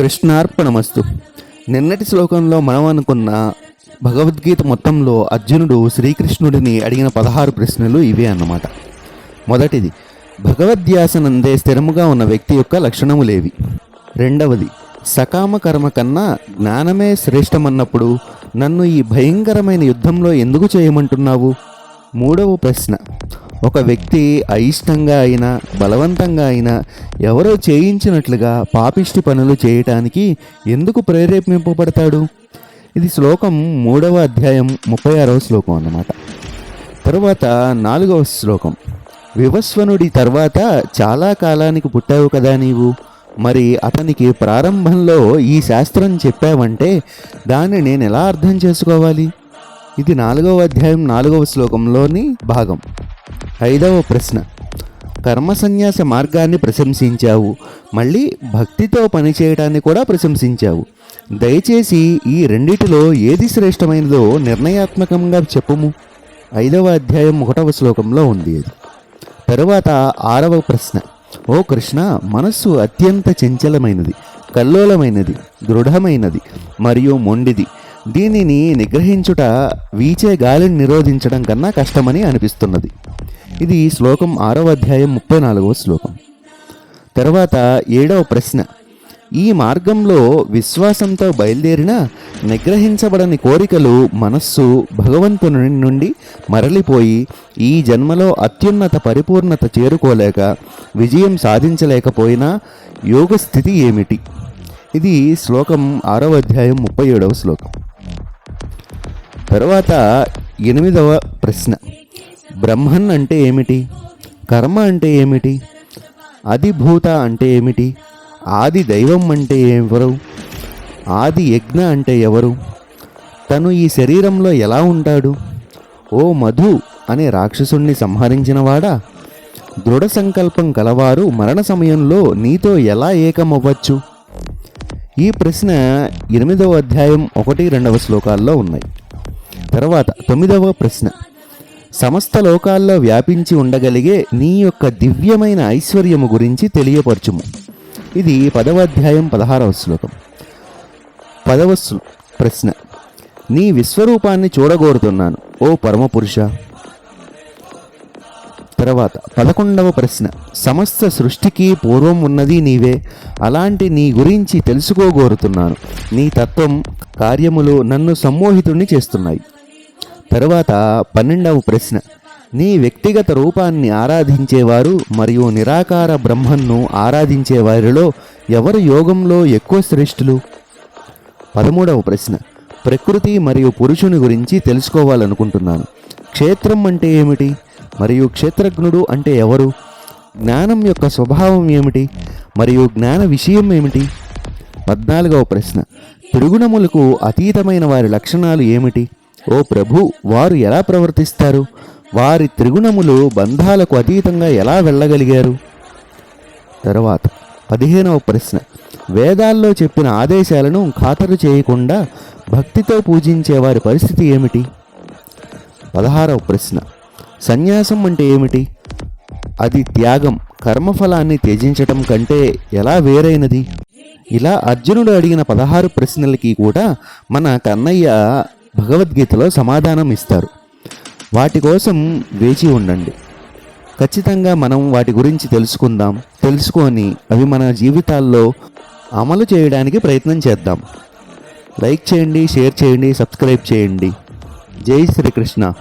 కృష్ణార్పణమస్తు. నిన్నటి శ్లోకంలో మనం అనుకున్న భగవద్గీత మొత్తంలో అర్జునుడు శ్రీకృష్ణుడిని అడిగిన పదహారు ప్రశ్నలు ఇవే అన్నమాట. మొదటిది భగవద్యాసనందే స్థిరముగా ఉన్న వ్యక్తి యొక్క లక్షణములేవి రెండవది సకామ కర్మ కన్నా జ్ఞానమే శ్రేష్టమన్నప్పుడు నన్ను ఈ భయంకరమైన యుద్ధంలో ఎందుకు చేయమంటున్నావు? మూడవ ప్రశ్న ఒక వ్యక్తి అయిష్టంగా అయినా బలవంతంగా అయినా ఎవరో చేయించినట్లుగా పాపిష్టి పనులు చేయటానికి ఎందుకు ప్రేరేపింపబడతాడు? ఇది శ్లోకం మూడవ అధ్యాయం ముప్పై ఆరవ శ్లోకం అన్నమాట. తరువాత నాలుగవ శ్లోకం. వివస్వనుడి తర్వాత చాలా కాలానికి పుట్టావు కదా నీవు? మరి అతనికి ప్రారంభంలో ఈ శాస్త్రం చెప్పావంటే దాన్ని నేను ఎలా అర్థం చేసుకోవాలి? ఇది నాలుగవ అధ్యాయం నాలుగవ శ్లోకంలోని భాగం. ఐదవ ప్రశ్న. కర్మ సన్యాస మార్గాన్ని ప్రశంసించావు. మళ్ళీ భక్తితో పనిచేయడాన్ని కూడా ప్రశంసించావు. దయచేసి ఈ రెండిటిలో ఏది శ్రేష్టమైనదో నిర్ణయాత్మకంగా చెప్పుము. ఐదవ అధ్యాయం ఒకటవ శ్లోకంలో ఉంది అది తరువాత ఆరవ ప్రశ్న. ఓ కృష్ణ మనస్సు అత్యంత చంచలమైనది కల్లోలమైనది దృఢమైనది మరియు మొండిది. దీనిని నిగ్రహించుట వీచే గాలిని నిరోధించడం కన్నా కష్టమని అనిపిస్తున్నది. ఇది శ్లోకం ఆరవ అధ్యాయం ముప్పై నాలుగవ శ్లోకం. తర్వాత ఏడవ ప్రశ్న. ఈ మార్గంలో విశ్వాసంతో బయలుదేరిన నిగ్రహించబడని కోరికలు మనస్సు భగవంతుని నుండి మరలిపోయి ఈ జన్మలో అత్యున్నత పరిపూర్ణత చేరుకోలేక విజయం సాధించలేకపోయినా యోగ స్థితి ఏమిటి? ఇది శ్లోకం ఆరవ అధ్యాయం ముప్పై ఏడవ శ్లోకం. తర్వాత ఎనిమిదవ ప్రశ్న. బ్రహ్మన్ అంటే ఏమిటి? కర్మ అంటే ఏమిటి? అధిభూత అంటే ఏమిటి? ఆది దైవం అంటే ఎవరు? ఆది యజ్ఞ అంటే ఎవరు? తను ఈ శరీరంలో ఎలా ఉంటాడు? ఓ మధు అనే రాక్షసుణ్ణి సంహరించినవాడా? దృఢ సంకల్పం కలవారు మరణ సమయంలో నీతో ఎలా ఏకమవ్వచ్చు? ఈ ప్రశ్న ఎనిమిదవ అధ్యాయం ఒకటి రెండవ శ్లోకాల్లో ఉన్నాయి. తర్వాత తొమ్మిదవ ప్రశ్న. సమస్త లోకాల్లో వ్యాపించి ఉండగలిగే నీ యొక్క దివ్యమైన ఐశ్వర్యము గురించి తెలియపరచుము. ఇది పదవ అధ్యాయం పదహారవ శ్లోకం. పదవ ప్రశ్న. నీ విశ్వరూపాన్ని చూడగోరుతున్నాను ఓ పరమపురుష. తర్వాత పదకొండవ ప్రశ్న. సమస్త సృష్టికి పూర్వం ఉన్నది నీవే అలాంటి నీ గురించి తెలుసుకోగోరుతున్నాను. నీ తత్వం కార్యములు నన్ను సమ్మోహితుణ్ణి చేస్తున్నాయి. తరువాత పన్నెండవ ప్రశ్న. నీ వ్యక్తిగత రూపాన్ని ఆరాధించేవారు మరియు నిరాకార బ్రహ్మన్ను ఆరాధించే వారిలో ఎవరు యోగంలో ఎక్కువ శ్రేష్ఠులు? పదమూడవ ప్రశ్న. ప్రకృతి మరియు పురుషుని గురించి తెలుసుకోవాలనుకుంటున్నాను. క్షేత్రం అంటే ఏమిటి? మరియు క్షేత్రజ్ఞుడు అంటే ఎవరు? జ్ఞానం యొక్క స్వభావం ఏమిటి? మరియు జ్ఞాన విషయం ఏమిటి? పద్నాలుగవ ప్రశ్న. త్రిగుణములకు అతీతమైన వారి లక్షణాలు ఏమిటి? ఓ ప్రభు వారు ఎలా ప్రవర్తిస్తారు? వారి త్రిగుణములు బంధాలకు అతీతంగా ఎలా వెళ్ళగలిగారు? తర్వాత పదిహేనవ ప్రశ్న. వేదాల్లో చెప్పిన ఆదేశాలను ఖాతరు చేయకుండా భక్తితో పూజించే వారి పరిస్థితి ఏమిటి? పదహారవ ప్రశ్న. సన్యాసం అంటే ఏమిటి? అది త్యాగం కర్మఫలాన్ని త్యజించటం కంటే ఎలా వేరైనది? ఇలా అర్జునుడు అడిగిన పదహారు ప్రశ్నలకి కూడా మన కన్నయ్య భగవద్గీతలో సమాధానం ఇస్తారు. వాటి కోసం వేచి ఉండండి. ఖచ్చితంగా మనం వాటి గురించి తెలుసుకుందాం తెలుసుకొని అవి మన జీవితాల్లో అమలు చేయడానికి ప్రయత్నం చేద్దాం. లైక్ చేయండి షేర్ చేయండి సబ్స్క్రైబ్ చేయండి. జై శ్రీకృష్ణ.